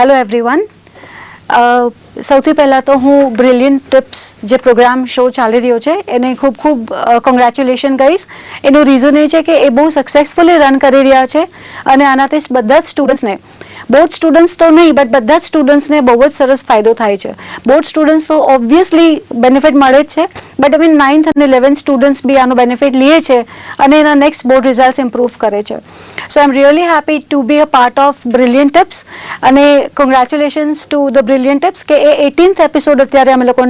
Hello everyone સૌથી પહેલાં તો હું બ્રિલિયન્ટ ટિપ્સ જે પ્રોગ્રામ શો ચાલી રહ્યો છે, એને ખૂબ ખૂબ કોંગ્રેચ્યુલેશન કહીશ. એનું રીઝન એ છે કે એ બહુ સક્સેસફુલી રન કરી રહ્યા છે અને આનાથી બધા જ સ્ટુડન્ટ્સને બોર્ડ સ્ટુડન્ટ્સ તો નહીં બટ બધા જ સ્ટુડન્ટ્સને બહુ જ સરસ ફાયદો થાય છે. બોર્ડ સ્ટુડન્ટ્સ તો ઓબ્વિયસલી બેનિફિટ મળે જ છે બટ અમે નાઇન્થ અને ઇલેવન્થ સ્ટુડન્ટ્સ બી આનો બેનિફિટ લે છે અને એના નેક્સ્ટ બોર્ડ રિઝલ્ટ ઇમ્પ્રૂવ કરે છે. So I am really happy to be a part of brilliant tips અને congratulations to the brilliant tips કે એ એટીન્થ એપિસોડ અત્યારે અમે લોકો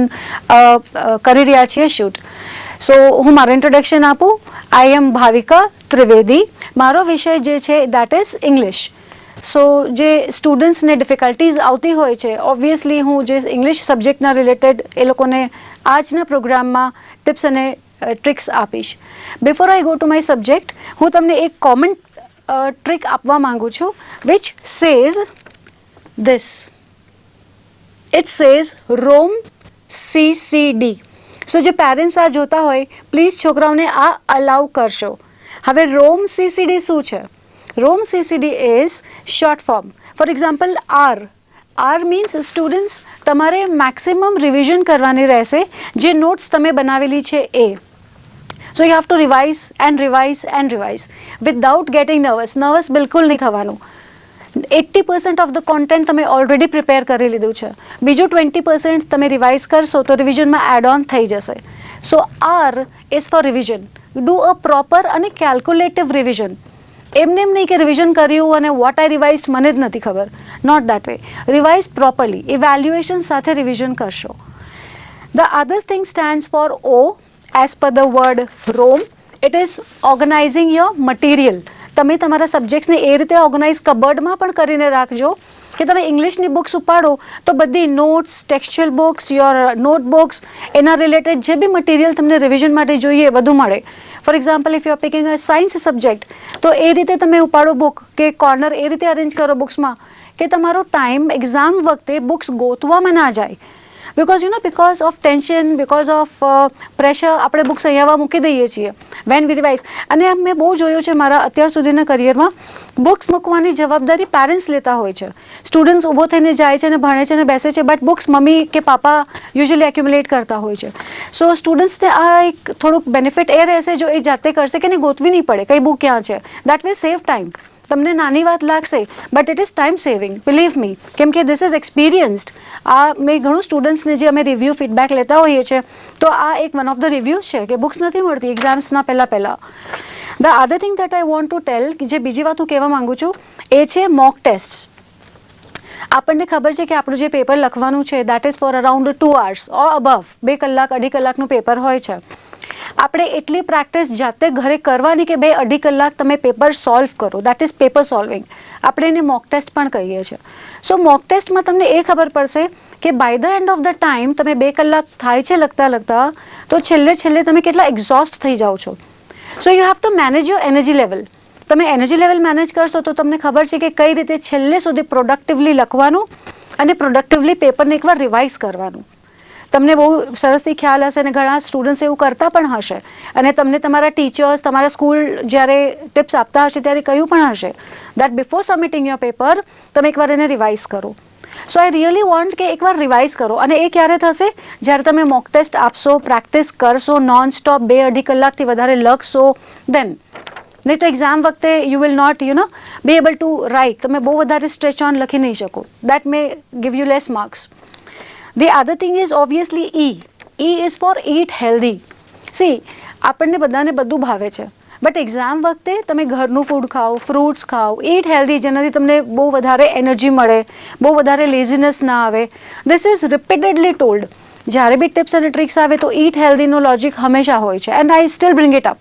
કરી રહ્યા છીએ શૂટ સો હું મારું ઇન્ટ્રોડક્શન આપું. આઈ એમ ભાવિકા ત્રિવેદી મારો વિષય જે છે દેટ ઇઝ ઇંગ્લિશ સો જે સ્ટુડન્ટ્સને ડિફિકલ્ટીઝ આવતી હોય છે ઓબ્વિયસલી હું જે ઇંગ્લિશ સબ્જેક્ટના રિલેટેડ એ લોકોને આજના પ્રોગ્રામમાં ટિપ્સ અને ટ્રિક્સ આપીશ. Before I go to my subject હું તમને એક કોમન ટ્રીક આપવા માંગુ છું which says says Rome C C D so જે પેરેન્ટ્સ આ જોતા હોય પ્લીઝ છોકરાઓને આ અલાઉ કરશો. હવે રોમ સીસીડી શું છે? ROM CCD is short form for example R R means students તમારે મેક્સિમમ રિવિઝન કરવાની રહેશે, જે નોટ્સ તમે બનાવેલી છે એ so you have to revise and revise and revise without getting nervous nervous બિલકુલ નહીં થવાનું. Eighty percent of the content તમે ઓલરેડી પ્રિપેર કરી લીધું છે. બીજું ટ્વેન્ટી પર્સન્ટ તમે રિવાઇઝ કરશો તો રિવિઝનમાં એડ ઓન થઈ જશે. So are is for revision do a proper અને કેલ્ક્યુલેટિવ રિવિઝન એમને એમ નહીં કે રિવિઝન કર્યું અને વોટ આઈ રિવાઇઝ મને જ નથી ખબર. Note that way revise properly evaluation સાથે રિવિઝન કરશો. The other thing stands for O as per the word ROM it is organizing your material તમે તમારા સબ્જેક્ટ્સને એ રીતે ઓર્ગનાઇઝ કબર્ડમાં પણ કરીને રાખજો. કે તમે ઇંગ્લિશની બુક્સ ઉપાડો, તો બધી notes textual books your notebooks એના રિલેટેડ જે બી મટીરિયલ તમને રિવિઝન માટે જોઈએ એ બધું મળે. For example if you are picking a science subject તો એ રીતે તમે ઉપાડો બુક કે કોર્નર એ રીતે અરેન્જ કરો બુક્સમાં કે તમારો ટાઈમ એક્ઝામ વખતે બુક્સ ગોતવામાં ના જાય. Because you know because of tension because of pressure આપણે બુક્સ અહીંયા મૂકી દઈએ છીએ. વેન વી રિવાઇઝ અને મેં બહુ જોયું છે મારા અત્યાર સુધીના કરિયરમાં બુક્સ મૂકવાની જવાબદારી પેરેન્ટ્સ લેતા હોય છે. સ્ટુડન્ટ્સ ઊભો થઈને જાય છે અને ભણે છે અને બેસે છે બટ બુક્સ મમ્મી કે પાપા યુઝ્યુઅલી એક્યુમ્યુલેટ કરતા હોય છે. સો સ્ટુડન્ટ્સને આ એક થોડુંક બેનિફિટ એ રહેશે જો એ જાતે કરશે કે એને ગોતવી નહીં પડે. કઈ બુક ક્યાં છે? દેટ વિલ સેવ ટાઈમ તમને નાની વાત લાગશે but it is time saving believe me કેમ કે ધીસ ઇઝ એક્સપિરિયન્સ્ડ આ મેં ઘણું સ્ટુડન્ટ્સને જે અમે રિવ્યૂ ફીડબેક લેતા હોઈએ છીએ, તો આ એક વન ઓફ ધ રિવ્યૂઝ છે કે બુક્સ નથી મળતી એક્ઝામ્સના પહેલાં પહેલાં. The other thing that I want to tell જે બીજી વાત હું કહેવા માગું છું, એ છે મોક ટેસ્ટ આપણને ખબર છે કે આપણું જે પેપર લખવાનું છે that is for around two hours or above બે કલાક, અઢી કલાકનું પેપર હોય છે. આપણે એટલી પ્રેક્ટિસ જાતે ઘરે કરવાની કે બે અઢી કલાક તમે પેપર સોલ્વ કરો. That is paper solving. આપણે એને મોક ટેસ્ટ પણ કહીએ છીએ. સો મોક ટેસ્ટમાં તમને એ ખબર પડશે કે by the end of the time તમે બે કલાક થાય છે લગતા લગતા તો છેલ્લે છેલ્લે તમે કેટલા એક્ઝોસ્ટ થઈ જાઓ છો. So you have to manage your energy level તમે એનર્જી લેવલ મેનેજ કરશો તો તમને ખબર છે કે કઈ રીતે છેલ્લે સુધી પ્રોડક્ટિવલી લખવાનું અને પ્રોડક્ટિવલી પેપરને એકવાર રિવાઇઝ કરવાનું. તમને બહુ સરસથી ખ્યાલ હશે અને ઘણા સ્ટુડન્ટ્સ એવું કરતા પણ હશે. અને તમને તમારા ટીચર્સ તમારા સ્કૂલ જ્યારે ટિપ્સ આપતા હશે ત્યારે કહ્યું પણ હશે. That before submitting your paper તમે એકવાર એને રિવાઇઝ કરો. સો આઈ રિયલી વોન્ટ કે એકવાર રિવાઇઝ કરો. અને એ ક્યારે થશે? જ્યારે તમે મોક ટેસ્ટ આપશો પ્રેક્ટિસ કરશો નોન સ્ટોપ બે અઢી કલાકથી વધારે લખશો દેન નહીં તો એક્ઝામ વખતે you will not you know be able to write તમે બહુ વધારે સ્ટ્રેચ ઓન લખી નહીં શકો. That may give you less marks the other thing is obviously E E is for eat healthy see આપણને બધાને બધું ભાવે છે. બટ એક્ઝામ વખતે તમે ઘરનું ફૂડ ખાઓ ફ્રૂટ્સ ખાઓ ઈટ હેલ્ધી જેનાથી તમને બહુ વધારે એનર્જી મળે, બહુ વધારે લેઝીનેસ ના આવે. ધીસ ઇઝ રિપીટેડલી ટોલ્ડ જ્યારે બી ટિપ્સ અને ટ્રિક્સ આવે તો ઈટ હેલ્ધીનો લોજિક હંમેશા હોય છે. And I still bring it up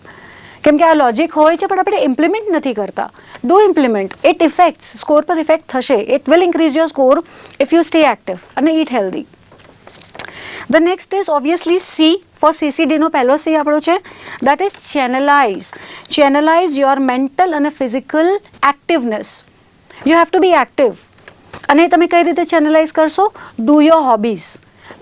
કેમ કે આ લોજિક હોય છે, પણ આપણે ઇમ્પ્લિમેન્ટ નથી કરતા. Do implement it effects score પર ઇફેક્ટ થશે. It will increase your score if you stay active અને eat healthy the next is obviously C for સીસીડીનો પહેલો સી આપણો છે. That is channelize channelize your mental અને physical activeness you have to be active અને તમે કઈ રીતે channelize કરશો? Do your hobbies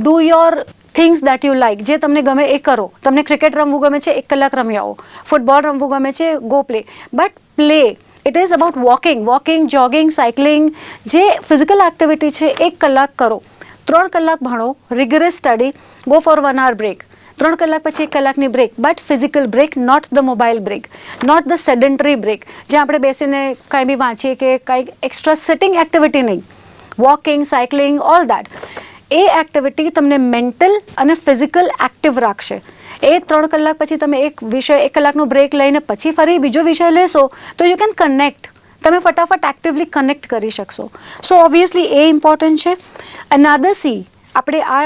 do your things that you like જે તમને ગમે એ કરો. તમને ક્રિકેટ રમવું ગમે છે, એક કલાક રમી આવો ફૂટબોલ રમવું ગમે છે go play but play it is about walking walking jogging cycling જે ફિઝિકલ એક્ટિવિટી છે, એક કલાક કરો. ત્રણ કલાક ભણો rigorous study go for one hour break ત્રણ કલાક પછી એક કલાકની break but physical break not the mobile break not the sedentary break જ્યાં આપણે બેસીને કાંઈ બી વાંચીએ કે કાંઈ એક્સ્ટ્રા સિટિંગ એક્ટિવિટી નહીં. વોકિંગ સાયકલિંગ ઓલ દેટ એ એક્ટિવિટી તમને મેન્ટલ અને ફિઝિકલ એક્ટિવ રાખશે. એ ત્રણ કલાક પછી તમે એક વિષય, એક કલાકનો બ્રેક લઈને પછી ફરી બીજો વિષય લેશો, તો યુ કેન કનેક્ટ તમે ફટાફટ એક્ટિવલી કનેક્ટ કરી શકશો. સો ઓબ્વિયસલી એ ઇમ્પોર્ટન્ટ છે. અનાદર સી આપણે આ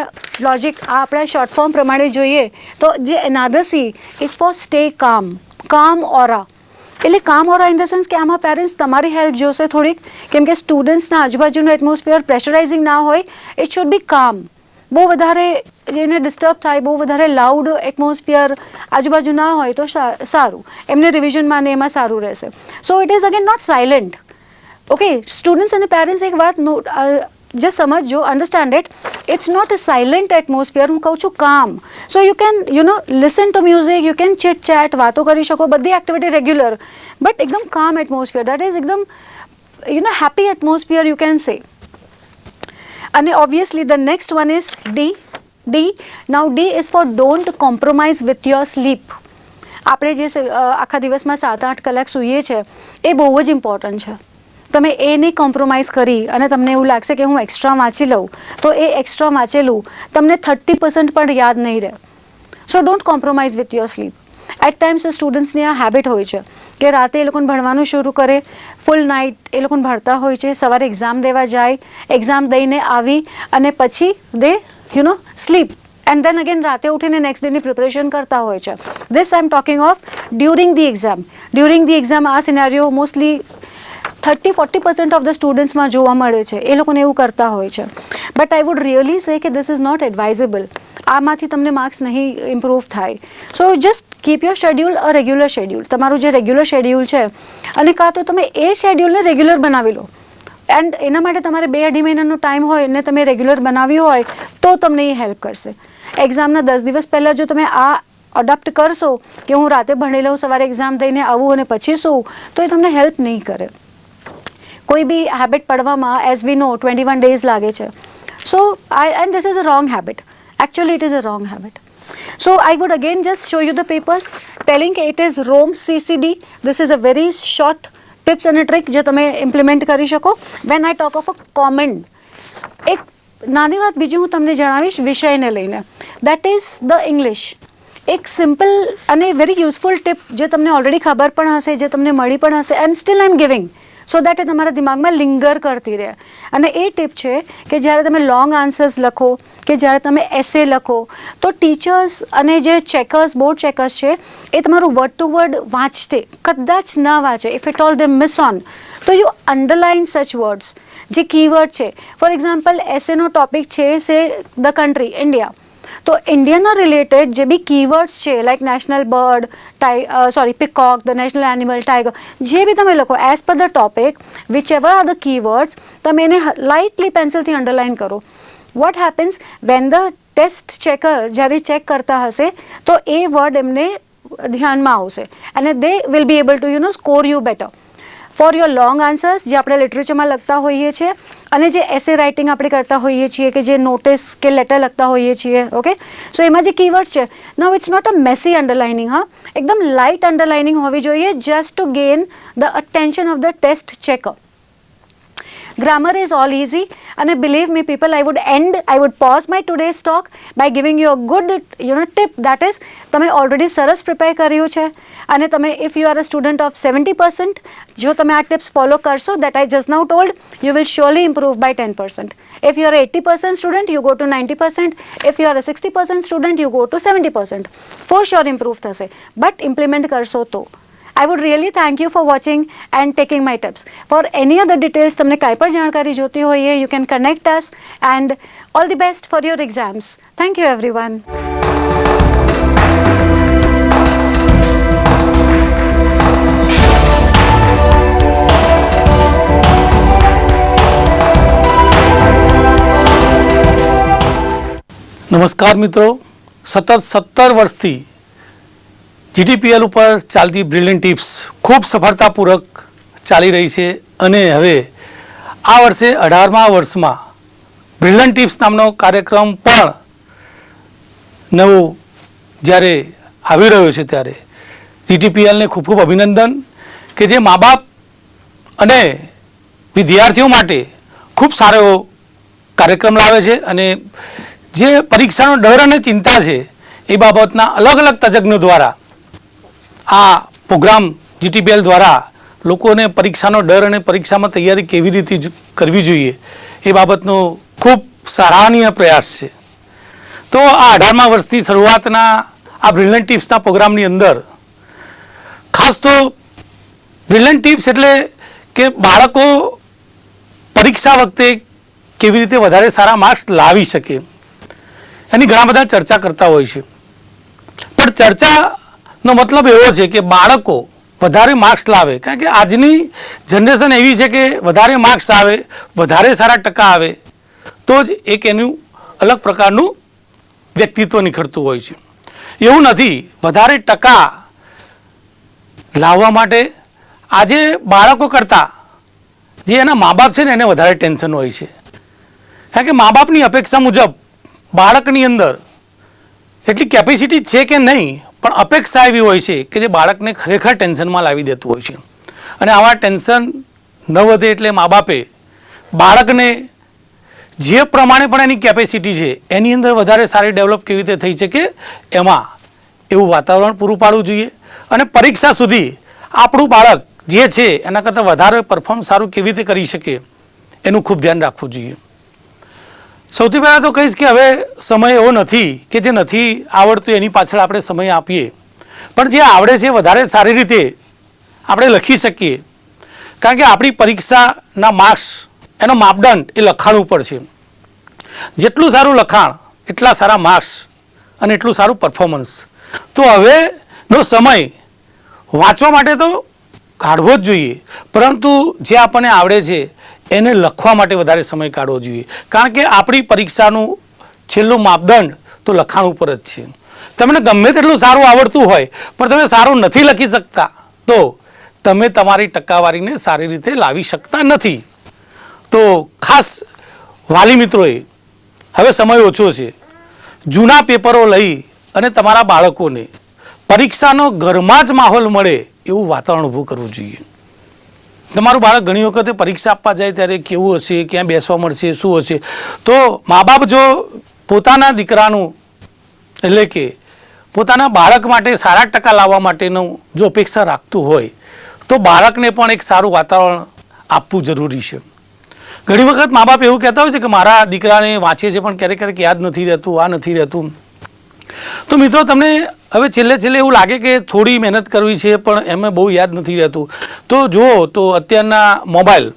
લોજિક આ આપણા શોર્ટ ફોર્મ પ્રમાણે જોઈએ તો જે અનાદર ઇઝ ફોર સ્ટે કામ કામ ઓરા એટલે કામ ઓરા ઇન ધ સેન્સ કે આમાં પેરેન્ટ્સ તમારી હેલ્પ જોશે થોડીક. કેમ કે સ્ટુડન્ટ્સના આજુબાજુનું એટમોસ્ફિયર પ્રેશરાઇઝિંગ ના હોય ઇટ શુડ બી કામ બહુ વધારે જેને ડિસ્ટર્બ થાય, બહુ વધારે લાઉડ એટમોસ્ફિયર આજુબાજુ ના હોય તો સારું. એમને રિવિઝનમાં ને એમાં સારું રહેશે. So it is again not silent okay students અને પેરેન્ટ્સ એક વાત જે સમજજો understand it it's not a silent atmosphere હું કહું છું calm so you can you know listen to music you can chit chat વાતો કરી શકો, બધી એક્ટિવિટી રેગ્યુલર બટ એકદમ કામ એટમોસ્ફિયર દેટ ઇઝ એકદમ you know happy atmosphere you can say અને obviously the next one is D D now D is for don't compromise with your sleep આપણે જે આખા દિવસમાં સાત આઠ કલાક સૂઈએ છીએ એ બહુ જ ઇમ્પોર્ટન્ટ છે. તમે એ નહીં કોમ્પ્રોમાઇઝ કરી અને તમને એવું લાગશે કે હું એક્સ્ટ્રા વાંચી લઉં, તો એ એક્સ્ટ્રા વાંચેલું તમને થર્ટી પર્સન્ટ પણ યાદ નહીં રહે. So don't compromise with your sleep at times સ્ટુડન્ટ્સની આ હેબિટ હોય છે કે રાતે એ લોકોને ભણવાનું શરૂ કરે ફૂલ નાઇટ એ લોકોને ભણતા હોય છે, સવારે એક્ઝામ દેવા જાય એક્ઝામ દઈને આવી અને પછી they you know sleep and then again રાતે ઉઠીને નેક્સ્ટ ડેની પ્રિપરેશન કરતા હોય છે. This I am talking of during the exam during the exam આ scenario mostly thirty forty percent of the સ્ટુડન્ટ્સમાં જોવા મળે છે. એ લોકોને એવું કરતા હોય છે. બટ આઈ વુડ રિયલી સે કે ધીસ ઇઝ નોટ એડવાઇઝેબલ આમાંથી તમને માર્ક્સ નહીં ઇમ્પ્રૂવ થાય. So just keep your schedule a regular schedule તમારું જે રેગ્યુલર શેડ્યુલ છે, અને કાં તો તમે એ શેડ્યુલને રેગ્યુલર બનાવી લો. એન્ડ એના માટે તમારે બે અઢી મહિનાનો ટાઈમ હોય ને તમે રેગ્યુલર બનાવ્યું હોય, તો તમને એ હેલ્પ કરશે. એક્ઝામના દસ દિવસ પહેલાં જો તમે આ અડોપ્ટ કરશો કે હું રાતે ભણી લઉં, સવારે એક્ઝામ દઈને આવું અને પછી શું તો એ તમને હેલ્પ નહીં કરે. કોઈ બી habit પડવામાં as we know twenty one days લાગે છે. So I and this is a wrong habit actually it is a wrong habit so I would again just show you the papers telling કે it is wrong CCD this is a very short tips અને trick જે તમે implement કરી શકો when I talk of a common એક નાની વાત બીજી હું તમને જણાવીશ વિષયને લઈને દેટ ઇઝ ધ ઇંગ્લિશ એક સિમ્પલ અને વેરી યુઝફુલ ટિપ જે તમને ઓલરેડી ખબર પણ હશે જે તમને મળી પણ હશે and still I am giving so that એ તમારા દિમાગમાં લિંગર કરતી રહે. અને એ ટીપ છે કે જ્યારે તમે લોંગ આન્સર્સ લખો, કે જ્યારે તમે એસે લખો, તો ટીચર્સ અને જે ચેકર્સ બોર્ડ ચેકર્સ છે, એ તમારું વર્ડ ટુ વર્ડ વાંચતે, કદાચ ન વાંચે if it all they miss on તો યુ અંડરલાઇન સચ વર્ડ્સ જે કીવર્ડ છે. ફોર એક્ઝામ્પલ એસેનો ટોપિક છે સે ધ કન્ટ્રી ઇન્ડિયા તો ઇન્ડિયાના રિલેટેડ જે બી કીવર્ડ્સ છે like national bird tie sorry peacock the national animal tiger જે બી તમે લખો as per the topic which ever are the keywords તમે એને લાઇટલી પેન્સિલથી અંડરલાઇન કરો. What happens when the test checker જ્યારે ચેક કરતા હશે, તો એ વર્ડ એમને ધ્યાનમાં આવશે. અને they will be able to you know score you better for your long answers જે આપણે લિટરેચરમાં લખતા હોઈએ છીએ અને જે એસે રાઇટિંગ આપણે કરતા હોઈએ છીએ કે જે નોટિસ કે લેટર લખતા હોઈએ છીએ ઓકે સો એમાં જે કીવર્ડ છે now it's not a messy underlining હા? એકદમ લાઇટ અંડરલાઇનિંગ હોવી જોઈએ just to gain the attention of the test checker Grammar is all easy. And believe me, people, I would end, I would pause my today's talk by giving you a good, you know, tip. That is, તમે already સરસ prepare કર્યું છે. અને તમે if you are a student of seventy percent જો તમે આ tips follow કરશો that I just now told you will surely improve by ten percent if you are eighty percent student you go to ninety percent if you are sixty percent student you go to seventy percent for sure improve થશે. But implement કરશો તો. I would really thank you for watching and taking my tips. For any other details, તમને કાંઈ પણ જાણકારી જોતી હોઈએ you can connect us and all the best for your exams. Thank you everyone. નમસ્કાર મિત્રો સતત સત્તર વર્ષથી જીટીપીએલ ઉપર ચાલતી બ્રિલિયન ટિપ્સ ખૂબ સફળતાપૂર્વક ચાલી રહી છે અને હવે આ વર્ષે અઢારમા વર્ષમાં બ્રિલિયન ટિપ્સ નામનો કાર્યક્રમ પણ નવો જ્યારે આવી રહ્યો છે ત્યારે જીટીપીએલને ખૂબ ખૂબ અભિનંદન કે જે મા બાપ અને વિદ્યાર્થીઓ માટે ખૂબ સારો એવો કાર્યક્રમ લાવે છે અને જે પરીક્ષાનો ડર અને ચિંતા છે એ બાબતના અલગ અલગ તજજ્ઞો દ્વારા આ પ્રોગ્રામ જીટીબીએલ દ્વારા લોકોને પરીક્ષાનો ડર અને પરીક્ષામાં તૈયારી કેવી રીતે કરવી જોઈએ એ બાબતનો ખૂબ સરાહનીય પ્રયાસ છે. તો આ અઢારમા વર્ષથી શરૂઆતના આ બ્રિલિયન્ટ ટિપ્સના પ્રોગ્રામની અંદર ખાસ તો બ્રિલિયન્ટ ટિપ્સ એટલે કે બાળકો પરીક્ષા વખતે કેવી રીતે વધારે સારા માર્ક્સ લાવી શકે એની ઘણા બધા ચર્ચા કરતા હોય છે. પણ ચર્ચાનો મતલબ એવો છે કે બાળકો વધારે માર્ક્સ લાવે. કારણ કે આજની જનરેશન એવી છે કે વધારે માર્ક્સ આવે, વધારે સારા ટકા આવે, તો જ એક એનું અલગ પ્રકારનું વ્યક્તિત્વ નીખરતું હોય છે. એવું નથી, વધારે ટકા લાવવા માટે આજે બાળકો કરતાં જે એના મા બાપ છે ને, એને વધારે ટેન્શન હોય છે. કારણ કે મા બાપની અપેક્ષા મુજબ બાળકની અંદર એટલી કેપેસિટી છે કે નહીં પણ અપેક્ષા એવી હોય છે કે જે બાળકને ખરેખર ટેન્શનમાં લાવી દેતું હોય છે. અને આવા ટેન્શન ન વધે એટલે મા બાપે બાળકને જે પ્રમાણે પણ એની કેપેસિટી છે, એની અંદર વધારે સારી ડેવલપ કેવી રીતે થઈ શકે, એમાં એવું વાતાવરણ પૂરું પાડવું જોઈએ. અને પરીક્ષા સુધી આપણું બાળક જે છે, એના કરતાં વધારે પરફોર્મ સારું કેવી રીતે કરી શકે, એનું ખૂબ ધ્યાન રાખવું જોઈએ. સૌથી પહેલાં તો કહીશ કે હવે સમય એવો નથી કે જે નથી આવડતું એની પાછળ આપણે સમય આપીએ. પણ જે આવડે છે વધારે સારી રીતે આપણે લખી શકીએ. કારણ કે આપણી પરીક્ષાના માર્ક્સ, એનો માપદંડ એ લખાણ ઉપર છે. જેટલું સારું લખાણ, એટલા સારા માર્ક્સ અને એટલું સારું પરફોર્મન્સ તો હવેનો સમય વાંચવા માટે તો કાઢવો જ જોઈએ. પરંતુ જે આપણને આવડે છે એને લખવા માટે વધારે સમય કાઢવો જોઈએ. કારણ કે આપણી પરીક્ષાનું છેલ્લું માપદંડ તો લખાણ ઉપર જ છે. તમને ગમે તેટલું સારું આવડતું હોય, પણ તમે સારું નથી લખી શકતા, તો તમે તમારી ટકાવારીને સારી રીતે લાવી શકતા નથી. તો ખાસ વાલી મિત્રોએ, હવે સમય ઓછો છે. જૂના પેપરો લઈ અને તમારા બાળકોને પરીક્ષાનો ઘરમાં જ માહોલ મળે એવું વાતાવરણ ઊભું કરવું જોઈએ. તમારું બાળક ઘણી વખતે પરીક્ષા આપવા જાય ત્યારે કેવું હશે, ક્યાં બેસવા મળશે, શું હશે? તો મા બાપ જો પોતાના દીકરાનું, એટલે કે પોતાના બાળક માટે સારા ટકા લાવવા માટેનું જો અપેક્ષા રાખતું હોય, તો બાળકને પણ એક સારું વાતાવરણ આપવું જરૂરી છે. ઘણી વખત મા બાપ એવું કહેતા હોય છે કે મારા દીકરાને વાંચે છે પણ ક્યારેક ક્યારેક યાદ નથી રહેતું, આ નથી રહેતું. તો મિત્રો, તમને હવે છેલ્લે છેલ્લે એવું લાગે કે થોડી મહેનત કરવી છે, પણ એમને બહુ યાદ નથી રહેતું. તો જુઓ, તો અત્યારના મોબાઈલ.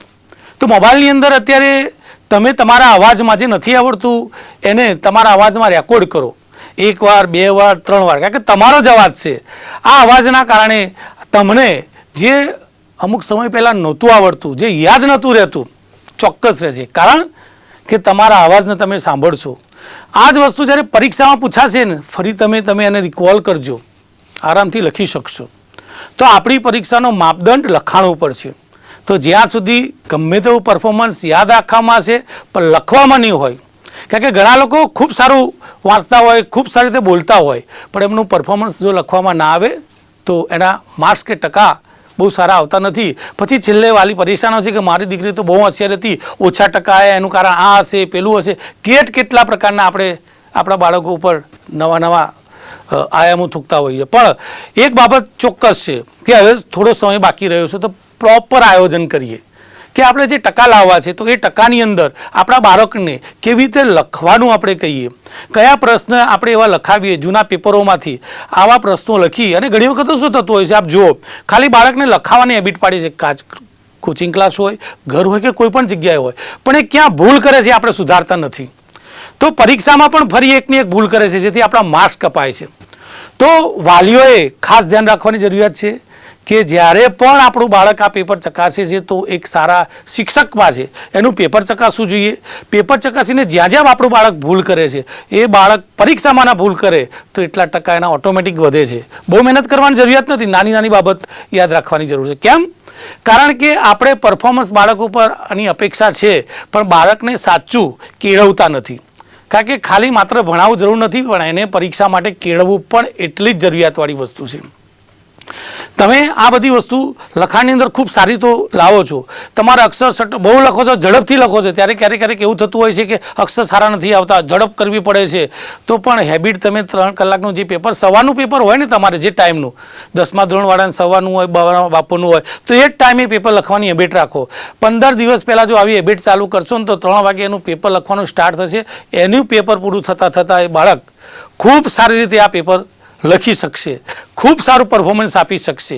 તો મોબાઈલની અંદર અત્યારે તમે તમારા અવાજમાં જે નથી આવડતું, એને તમારા અવાજમાં રેકોર્ડ કરો. એક વાર, બે વાર, ત્રણ વાર, કારણ કે તમારો જ અવાજ છે. આ અવાજના કારણે તમને જે અમુક સમય પહેલાં નહોતું આવડતું, જે યાદ નહોતું રહેતું, ચોક્કસ રહેશે કારણ કે તમારા અવાજને તમે સાંભળશો. આ જ વસ્તુ જ્યારે પરીક્ષામાં પૂછાશે ને, ફરી તમે તમે એને રિકોલ કરજો. આરામથી લખી શકશો. તો આપણી પરીક્ષાનો માપદંડ લખાણ ઉપર છે. તો જ્યાં સુધી ગમે તેવું પરફોર્મન્સ યાદ રાખવામાં હશે, પણ લખવામાં નહીં હોય. કારણ કે ઘણા લોકો ખૂબ સારું વાંચતા હોય, ખૂબ સારી રીતે બોલતા હોય, પણ એમનું પરફોર્મન્સ જો લખવામાં ના આવે, તો એના માર્ક્સ કે ટકા બહુ સારા આવતા નથી. પછી છેલ્લે વાલી પરેશાન છે કે મારી દીકરી તો બહુ હોશિયાર હતી, ઓછા ટકા એનું કારણ આ હશે, પેલું હશે. કેટ કેટલા પ્રકારના આપણે, આપણા બાળકો ઉપર નવા નવા આયામો થૂકતા હોઈએ પણ એક બાબત ચોક્કસ છે કે હવે થોડો સમય બાકી રહ્યો છે, તો પ્રોપર આયોજન કરીએ. કે આપણે જે ટકા લાવવા છે, તો એ ટકાની અંદર આપણા બાળકને કેવી રીતે લખવાનું આપણે કહીએ? કયા પ્રશ્ન આપણે એવા લખાવીએ જૂના પેપરોમાંથી? આવા પ્રશ્નો લખી અને ઘણી વખત શું થતું હોય છે, આપ જુઓ, ખાલી બાળકને લખાવાની હેબિટ પાડી છે, કાચ કોચિંગ ક્લાસ હોય, ઘર હોય કે કોઈ પણ જગ્યાએ હોય, પણ એ ક્યાં ભૂલ કરે છે આપણે સુધારતા નથી. તો પરીક્ષામાં પણ ફરી એકની એક ભૂલ કરે છે, જેથી આપણા માર્ક્સ કપાય છે. તો વાલીઓએ ખાસ ધ્યાન રાખવાની જરૂરિયાત છે. કે જ્યારે પણ આપણું બાળક આ પેપર ચકાસે છે, તો એક સારા શિક્ષકમાં છે. એનું પેપર ચકાસવું જોઈએ. પેપર ચકાસીને જ્યાં જ્યાં આપણું બાળક ભૂલ કરે છે, એ બાળક પરીક્ષામાં ભૂલ કરે, તો એટલા ટકા એના ઓટોમેટિક વધે છે. બહુ મહેનત કરવાની જરૂરિયાત નથી. નાની નાની બાબત યાદ રાખવાની જરૂર છે. કેમ? કારણ કે આપણે પરફોર્મન્સ બાળક ઉપર આની અપેક્ષા છે, પણ બાળકને સાચું કેળવતા નથી. કારણ કે ખાલી માત્ર ભણાવવું જરૂર નથી, પણ એને પરીક્ષા માટે કેળવવું પણ એટલી જ જરૂરિયાતવાળી વસ્તુ છે. તમે આ બધી વસ્તુ લખાણની અંદર ખૂબ સારી તો લાવો છો. તમારા અક્ષર સટ- બહુ લખો છો, ઝડપથી લખો છો. ત્યારે ક્યારેક ક્યારેક એવું થતું હોય છે કે અક્ષર સારા નથી આવતા, ઝડપ કરવી પડે છે. તો પણ હેબિટ તમે ત્રણ કલાકનું જે પેપર સવારનું પેપર હોય ને તમારે જે ટાઈમનું, દસમા ધોરણવાળાને સવારનું હોય બાપોનું હોય, તો એ જ ટાઈમે પેપર લખવાની હેબિટ રાખો. પંદર દિવસ પહેલાં જો આવી હેબિટ ચાલુ કરશો ને તો ત્રણ વાગે એનું પેપર લખવાનું સ્ટાર્ટ થશે. એનું પેપર પૂરું થતાં થતાં એ બાળક ખૂબ સારી રીતે આ પેપર લખી શકશે. ખૂબ સારું પરફોર્મન્સ આપી શકશે.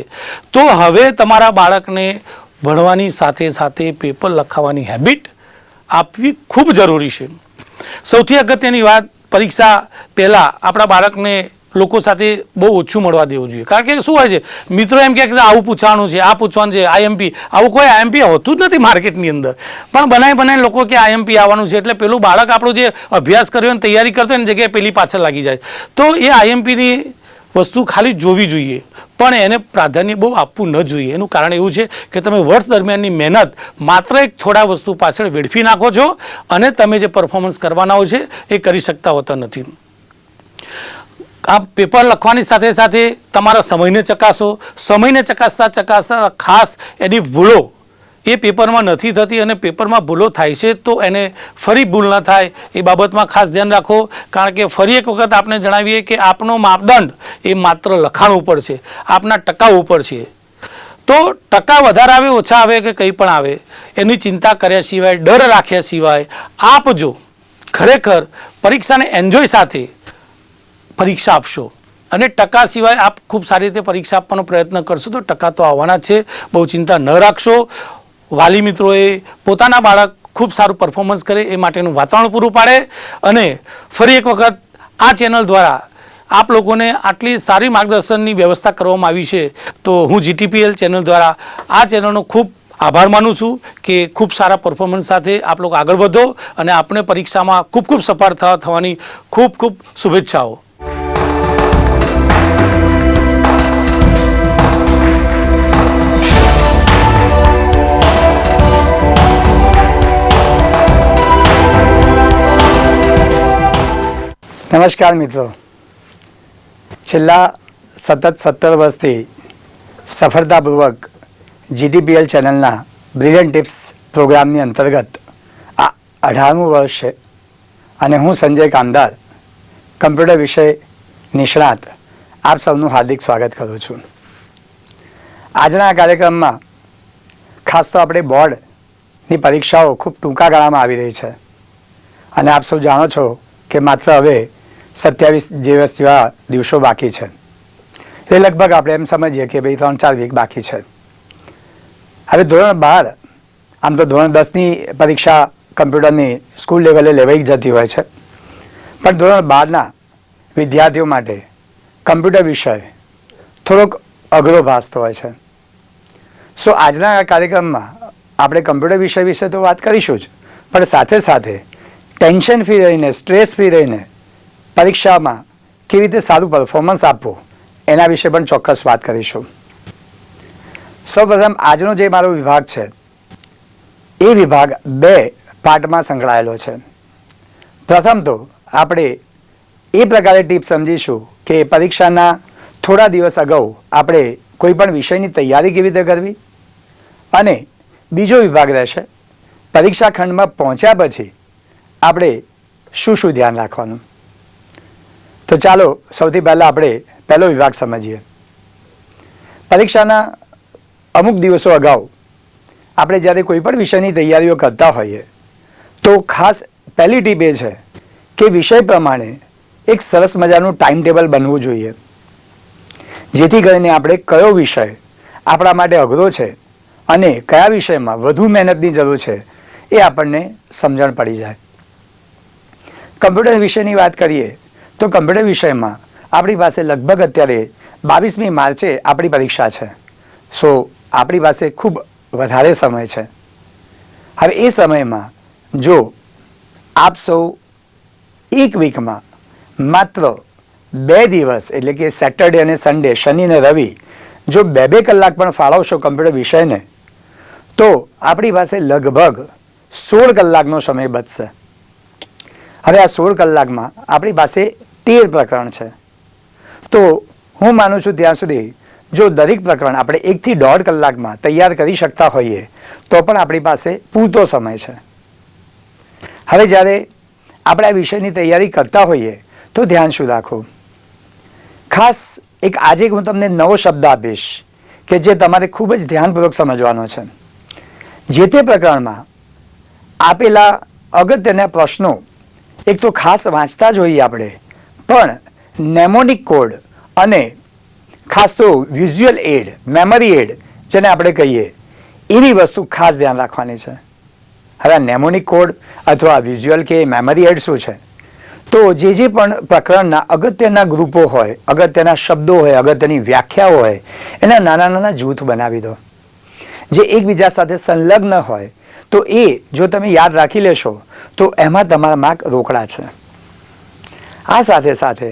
તો હવે તમારા બાળકને ભણવાની સાથે સાથે પેપર લખાવવાની હેબિટ આપવી ખૂબ જરૂરી છે. સૌથી અગત્યની વાત પરીક્ષા પહેલાં આપણા બાળકને લોકો સાથે બહુ ઓછું મળવા દેવું જોઈએ. કારણ કે શું હોય છે, મિત્રો એમ કહે કે આવું પૂછવાનું છે, આ પૂછવાનું છે આઈએમપી આવું કોઈ આઈએમપી હોતું જ નથી માર્કેટની અંદર. પણ બનાવી બનાવી લોકો કે આઈએમપી આવવાનું છે એટલે પેલું બાળક આપણું જે અભ્યાસ કર્યો અને તૈયારી કરતો એની જગ્યાએ પેલી પાછળ લાગી જાય. તો એ આઈએમપીની વસ્તુ ખાલી જોવી જોઈએ. પણ એને પ્રાધાન્ય બહુ આપવું ન જોઈએ. એનું કારણ એવું છે કે તમે વર્ષ દરમિયાનની મહેનત માત્ર એક થોડા વસ્તુ પાછળ વેડફી નાખો છો અને તમે જે પરફોર્મન્સ કરવાના હોય છે એ કરી શકતા હોતા નથી. આ પેપર લખવાની સાથે સાથે તમારા સમયને ચકાસો, સમયને ચકાસતા ચકાસતા ખાસ એની ભૂલો એ પેપરમાં નથી થતી અને પેપરમાં ભૂલો થાય છે તો એને ફરી ભૂલ ન થાય. એ બાબતમાં ખાસ ધ્યાન રાખો. કારણ કે ફરી એક વખત આપણે જણાવીએ કે આપનો માપદંડ એ માત્ર લખાણ ઉપર છે. આપના ટકા ઉપર છે. તો ટકા વધારે આવે, ઓછા આવે કે કંઈ પણ આવે, એની ચિંતા કર્યા સિવાય, ડર રાખ્યા સિવાય, આપ જો ખરેખર પરીક્ષાને એન્જોય સાથે પરીક્ષા આપશો. અને ટકા સિવાય આપ ખૂબ સારી રીતે પરીક્ષા આપવાનો પ્રયત્ન કરશો તો ટકા તો આવવાના છે. બહુ ચિંતા ન રાખશો. વાલી મિત્રોએ પોતાના બાળક ખૂબ સારું પરફોર્મન્સ કરે એ માટેનું વાતાવરણ પૂરું પાડે. અને ફરી એક વખત આ ચેનલ દ્વારા આપ લોકોને આટલી સારી માર્ગદર્શનની વ્યવસ્થા કરવામાં આવી છે તો હું જીટીપીએલ ચેનલ દ્વારા આ ચેનલનો ખૂબ આભાર માનું છું કે ખૂબ સારા પરફોર્મન્સ સાથે આપ લોકો આગળ વધો અને આપણે પરીક્ષામાં ખૂબ ખૂબ સફળ થવા થવાની ખૂબ ખૂબ શુભેચ્છાઓ. નમસ્કાર મિત્રો. છેલ્લા સતત સત્તર વર્ષથી સફળતાપૂર્વક જીડીપીએલ ચેનલના બ્રિલિયન્ટ ટિપ્સ પ્રોગ્રામની અંતર્ગત આ અઢારમું વર્ષ છે અને હું સંજય કામદાર કમ્પ્યુટર વિષય નિષ્ણાત આપ સૌનું હાર્દિક સ્વાગત કરું છું. આજના કાર્યક્રમમાં ખાસ તો આપણે બોર્ડની પરીક્ષાઓ ખૂબ ટૂંકા ગાળામાં આવી રહી છે. અને આપ સૌ જાણો છો કે માત્ર હવે સત્યાવીસ દિવસ જેવા દિવસો બાકી છે. એ લગભગ આપણે એમ સમજીએ કે ભાઈ ત્રણ ચાર વીક બાકી છે. હવે ધોરણ બાર, આમ તો ધોરણ દસની પરીક્ષા કમ્પ્યુટરની સ્કૂલ લેવલે લેવાઈ જતી હોય છે. પણ ધોરણ બારના વિદ્યાર્થીઓ માટે કમ્પ્યુટર વિષય થોડોક અઘરો ભાસતો હોય છે. સો આજના આ કાર્યક્રમમાં આપણે કમ્પ્યુટર વિષય વિશે તો વાત કરીશું જ. પણ સાથે સાથે ટેન્શન ફ્રી રહીને સ્ટ્રેસ ફ્રી રહીને પરીક્ષામાં કેવી રીતે સારું પરફોર્મન્સ આપવું, એના વિશે પણ ચોક્કસ વાત કરીશું. સૌપ્રથમ આજનો જે મારો વિભાગ છે, એ વિભાગ બે પાર્ટમાં સંકળાયેલો છે. પ્રથમ તો આપણે એ પ્રકારે ટીપ સમજીશું કે પરીક્ષાના થોડા દિવસ અગાઉ આપણે કોઈપણ વિષયની તૈયારી કેવી રીતે કરવી અને બીજો વિભાગ રહેશે, પરીક્ષા ખંડમાં પહોંચ્યા પછી આપણે શું શું ધ્યાન રાખવાનું. તો ચાલો સૌથી પહેલાં આપણે પહેલો વિભાગ સમજીએ. પરીક્ષાના અમુક દિવસો અગાઉ આપણે જ્યારે કોઈ પણ વિષયની તૈયારીઓ કરતા હોઈએ, તો ખાસ પહેલી ટીપ એ છે કે વિષય પ્રમાણે એક સરસ મજાનું ટાઈમ ટેબલ બનવું જોઈએ. જેથી કરીને આપણે કયો વિષય આપણા માટે અઘરો છે અને કયા વિષયમાં વધુ મહેનતની જરૂર છે એ આપણને સમજણ પડી જાય. કમ્પ્યુટર વિષયની વાત કરીએ તો કમ્પ્યુટર વિષયમાં આપણી પાસે લગભગ અત્યારે બાવીસમી માર્ચે આપણી પરીક્ષા છે. સો આપણી પાસે ખૂબ વધારે સમય છે. હવે એ સમયમાં જો આપ સૌ એક વીકમાં માત્ર બે દિવસ, એટલે કે સેટરડે અને સન્ડે શનિ અને રવિ, જો બે બે કલાક પણ ફાળવશો કમ્પ્યુટર વિષયને, તો આપણી પાસે લગભગ સોળ કલાકનો સમય બચશે. હવે આ સોળ કલાકમાં આપણી પાસે તેર પ્રકરણ છે. તો હું માનું છું ત્યાં સુધી જો દરેક પ્રકરણ આપણે એકથી દોઢ કલાકમાં તૈયાર કરી શકતા હોઈએ, તો પણ આપણી પાસે પૂરતો સમય છે. હવે જ્યારે આપણે આ વિષયની તૈયારી કરતા હોઈએ, તો ધ્યાન શું રાખો ખાસ એક આજે હું તમને નવો શબ્દ આપીશ કે જે તમારે ખૂબ જ ધ્યાનપૂર્વક સમજવાનો છે. જે તે પ્રકરણમાં આપેલા અગત્યના પ્રશ્નો એક તો ખાસ વાંચતા જ હોઈએ આપણે પણ નેમોનિક કોડ અને ખાસ તો વિઝ્યુઅલ એડ મેમરી એડ જેને આપણે કહીએ, એવી વસ્તુ ખાસ ધ્યાન રાખવાની છે. હવે આ નેમોનિક કોડ અથવા વિઝ્યુઅલ કે મેમરી એડ શું છે? તો જે જે પણ પ્રકરણના અગત્યના ગ્રુપો હોય, અગત્યના શબ્દો હોય, અગત્યની વ્યાખ્યાઓ હોય, એના નાના નાના જૂથ બનાવી દો. જે એકબીજા સાથે સંલગ્ન હોય, તો એ જો તમે યાદ રાખી લેશો, તો એમાં તમારા માર્ક રોકડા છે. આ સાથે સાથે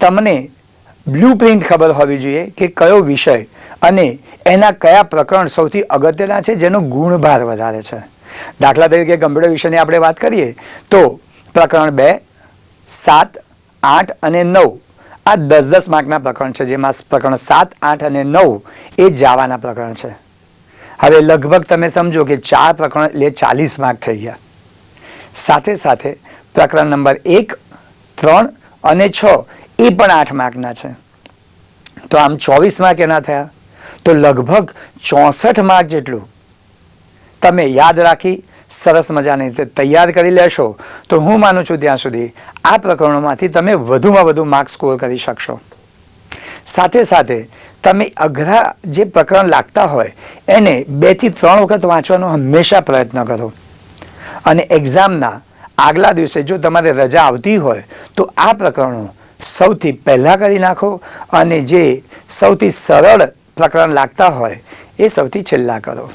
તમને બ્લુ પ્રિન્ટ ખબર હોવી જોઈએ કે કયો વિષય અને એના કયા પ્રકરણ સૌથી અગત્યના છે, જેનો ગુણભાર વધારે છે. દાખલા તરીકે કમ્પ્યુટર વિષયની આપણે વાત કરીએ, તો પ્રકરણ બે, સાત, આઠ અને નવ આ દસ દસ માર્કના પ્રકરણ છે, જેમાં પ્રકરણ સાત, આઠ અને નવ એ જાવાના પ્રકરણ છે. હવે લગભગ તમે સમજો કે ચાર પ્રકરણ એટલે ચાલીસ માર્ક થઈ ગયા. સાથે સાથે પ્રકરણ નંબર એક ત્રણ અને છ, એ પણ આઠ માર્કના છે. તો આમ ચોવીસ માર્ક એના થયા. તો લગભગ ચોસઠ માર્ક જેટલું. તમે યાદ રાખી સરસ મજાની રીતે તૈયાર કરી લેશો. તો હું માનું છું ત્યાં સુધી આ પ્રકરણોમાંથી તમે વધુમાં વધુ માર્ક સ્કોર કરી શકશો. સાથે સાથે તમે અઘરા જે પ્રકરણ લાગતા હોય, એને બેથી ત્રણ વખત વાંચવાનો હંમેશા પ્રયત્ન કરો. અને એક્ઝામના આગલા દિવસે જો તમારે રજા આવતી હોય, તો આ પ્રકરણો સૌથી પહેલાં કરી નાખો અને જે સૌથી સરળ પ્રકરણ લાગતા હોય, એ સૌથી છેલ્લા કરો.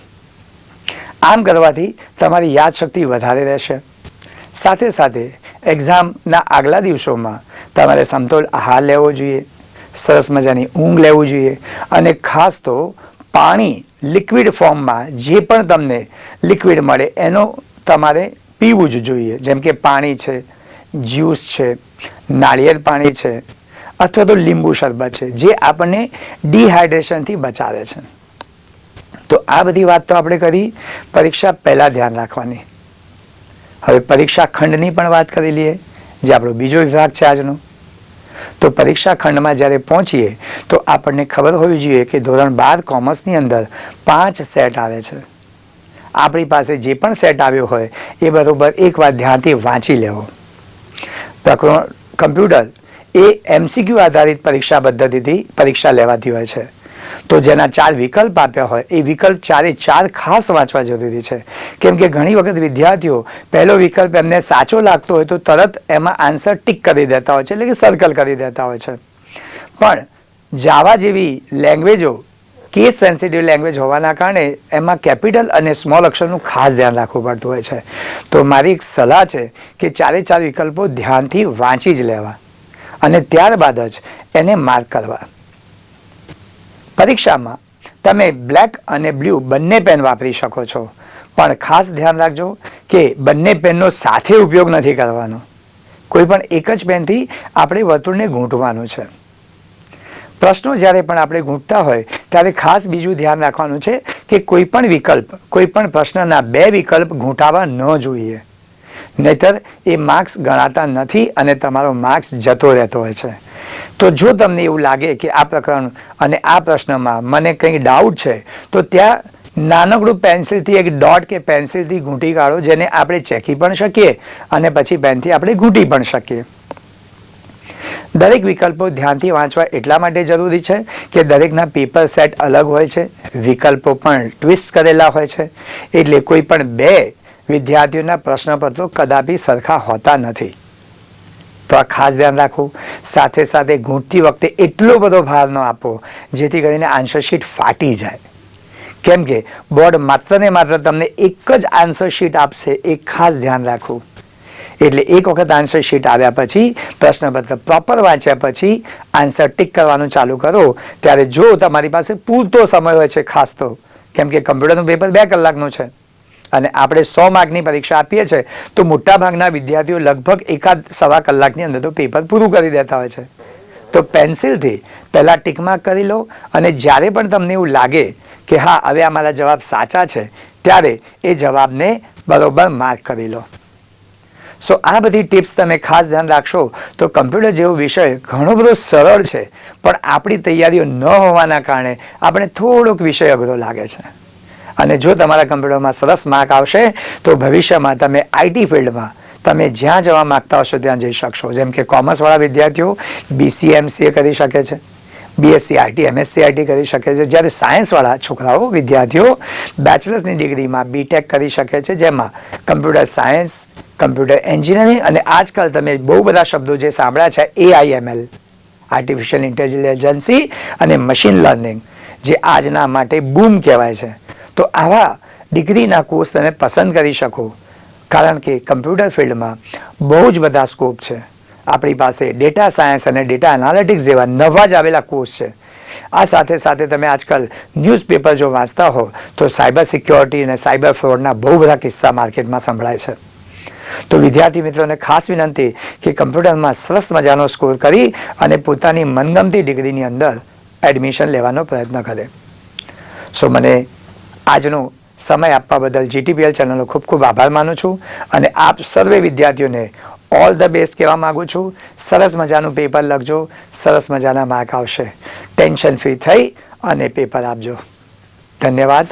આમ કરવાથી તમારી યાદશક્તિ વધારે રહેશે. સાથે સાથે એક્ઝામના આગલા દિવસોમાં તમારે સમતોલ આહાર લેવો જોઈએ, સરસ મજાની ઊંઘ લેવું જોઈએ અને ખાસ તો પાણી લિક્વિડ ફોર્મમાં જે પણ તમને લિક્વિડ મળે એનો તમારે પીવું જ જોઈએ. જેમ કે પાણી છે, જ્યુસ છે, નાળિયેર પાણી છે, અથવા તો લીંબુ શરબત છે, જે આપણને ડિહાઇડ્રેશનથી બચાવે છે. તો આ બધી વાત તો આપણે કરી. પરીક્ષા પહેલાં ધ્યાન રાખવાની. હવે પરીક્ષા ખંડની પણ વાત કરી લઈએ, જે આપણો બીજો વિભાગ છે આજનો. તો પરીક્ષા ખંડમાં જ્યારે પહોંચીએ, તો આપણને ખબર હોવી જોઈએ કે ધોરણ બાર કોમર્સની અંદર પાંચ સેટ આવે છે. આપણી પાસે જે પણ સેટ આવ્યો હોય, એ બરોબર એકવાર ધ્યાનથી વાંચી લેવો. કમ્પ્યુટર એ એમસીક્યુ આધારિત પરીક્ષા પદ્ધતિથી પરીક્ષા લેવાતી હોય છે. તો જેના ચાર વિકલ્પ આપ્યા હોય, એ વિકલ્પ ચારે ચાર ખાસ વાંચવા જરૂરી છે. કેમ કે ઘણી વખત વિદ્યાર્થીઓ પહેલો વિકલ્પ એમને સાચો લાગતો હોય તો તરત એમાં આન્સર ટીક કરી દેતા હોય છે, એટલે કે સર્કલ કરી દેતા હોય છે. પણ જાવા જેવી લેંગ્વેજો કેસ સેન્સિટિવ લેંગ્વેજ હોવાના કારણે એમાં કેપિટલ અને સ્મોલ અક્ષરનું ખાસ ધ્યાન રાખવું પડતું હોય છે. તો મારી એક સલાહ છે કે ચારે ચાર વિકલ્પો ધ્યાનથી વાંચી જ લેવા અને ત્યારબાદ જ એને માર્ક કરવા. પરીક્ષામાં તમે બ્લેક અને બ્લુ બંને પેન વાપરી શકો છો. પણ ખાસ ધ્યાન રાખજો કે બંને પેનનો સાથે ઉપયોગ નથી કરવાનો. કોઈ પણ એક જ પેનથી આપણે વર્તુળને ગૂંટવાનું છે. પ્રશ્નો જ્યારે પણ આપણે ગૂંથતા હોય, ત્યારે ખાસ બીજું ધ્યાન રાખવાનું છે કે કોઈ પણ વિકલ્પ, કોઈ પણ પ્રશ્નના બે વિકલ્પ ગૂંટાવા ન જોઈએ. નહીતર એ માર્ક્સ ગણાતા નથી અને તમારો માર્ક્સ જતો રહેતો હોય છે. તો જો તમને એવું લાગે કે આ પ્રકરણ અને આ પ્રશ્નમાં મને કંઈ ડાઉટ છે, તો ત્યાં નાનકડું પેન્સિલથી એક ડોટ કે પેન્સિલથી ઘૂંટી કાઢો, જેને આપણે ચેકી પણ શકીએ અને પછી પેનથી આપણે ઘૂંટી પણ શકીએ. દરેક વિકલ્પો ધ્યાનથી વાંચવા એટલા માટે જરૂરી છે કે દરેકના પેપર સેટ અલગ હોય છે, વિકલ્પો પણ ટ્વિસ્ટ કરેલા હોય છે. એટલે કોઈ પણ બે વિદ્યાર્થીઓના પ્રશ્નપત્રો કદાપી સરખા હોતા નથી. તો આ ખાસ ધ્યાન રાખવું. સાથે સાથે ઘૂંટતી વખતે એટલો બધો ભાર ન આપવો જેથી કરીને આન્સર શીટ ફાટી જાય. કેમ કે બોર્ડ માત્ર ને માત્ર તમને એક જ આન્સર શીટ આપશે, એ ખાસ ધ્યાન રાખવું. એટલે એક વખત આન્સર શીટ આવ્યા પછી, પ્રશ્નપત્ર પ્રોપર વાંચ્યા પછી આન્સર ટીક કરવાનું ચાલુ કરો. ત્યારે જો તમારી પાસે પૂરતો સમય હોય છે ખાસ તો, કેમ કે કમ્પ્યુટરનું પેપર બે કલાકનું છે, અને આપણે સો માર્કની પરીક્ષા આપીએ છીએ, તો મોટાભાગના વિદ્યાર્થીઓ લગભગ એકાદ સવા કલાકની અંદર તો પેપર પૂરું કરી દેતા હોય છે. તો પેન્સિલથી પહેલાં ટીક માર્ક કરી લો, અને જ્યારે પણ તમને એવું લાગે કે હા, હવે આ મારા જવાબ સાચા છે, ત્યારે એ જવાબને બરોબર માર્ક કરી લો. સો આ બધી ટિપ્સ તમે ખાસ ધ્યાન રાખશો તો કમ્પ્યુટર જેવો વિષય ઘણો બધો સરળ છે, પણ આપણી તૈયારીઓ ન હોવાના કારણે આપણે થોડોક વિષય અઘરો લાગે છે. અને જો તમારા કમ્પ્યુટરમાં સરસ માર્ક આવશે, તો ભવિષ્યમાં તમે આઈટી ફિલ્ડમાં તમે જ્યાં જવા માગતા હશો ત્યાં જઈ શકશો. જેમ કે કોમર્સવાળા વિદ્યાર્થીઓ બીસીએમસીએ કરી શકે છે. બીએસસી આઈટી એમએસસી આઈટી કરી શકે છે. જ્યારે સાયન્સવાળા છોકરાઓ, વિદ્યાર્થીઓ બેચલર્સની ડિગ્રીમાં બીટેક કરી શકે છે, જેમાં કમ્પ્યુટર સાયન્સ કમ્પ્યુટર એન્જિનિયરિંગ અને આજકાલ તમે બહુ બધા શબ્દો જે સાંભળ્યા છે એઆઈએમએલ આર્ટિફિશિયલ ઇન્ટેલિજન્સી અને મશીન લર્નિંગ જે આજના માટે બૂમ કહેવાય છે. તો આવા ડિગ્રીના કોર્સ તમે પસંદ કરી શકો. કારણ કે કમ્પ્યુટર ફિલ્ડમાં બહુ જ બધા સ્કોપ છે. આપણી પાસે ડેટા સાયન્સ અને ડેટા એનાલિટિક્સ જેવા નવા જ આવેલા કોર્સ છે. આ સાથે સાથે તમે આજકાલ ન્યૂઝપેપર જો વાંચતા હો, તો સાયબર સિક્યોરિટી અને સાયબર ફ્રોડના બહુ બધા કિસ્સા માર્કેટમાં સંભળાય છે. તો વિદ્યાર્થી મિત્રોને ખાસ વિનંતી કે કમ્પ્યુટરમાં સરસ મજાનો સ્કોર કરી અને પોતાની મનગમતી ડિગ્રીની અંદર એડમિશન લેવાનો પ્રયત્ન કરે. સો મને આજનો સમય આપવા બદલ જીટીપીએલ ચેનલનો ખૂબ ખૂબ આભાર માનું છું અને આપ સર્વે વિદ્યાર્થીઓને ઓલ ધ બેસ્ટ કહેવા માગું છું. સરસ મજાનું પેપર લખજો, સરસ મજાના માર્ક આવશે. ટેન્શન ફ્રી થઈ અને પેપર આપજો. ધન્યવાદ.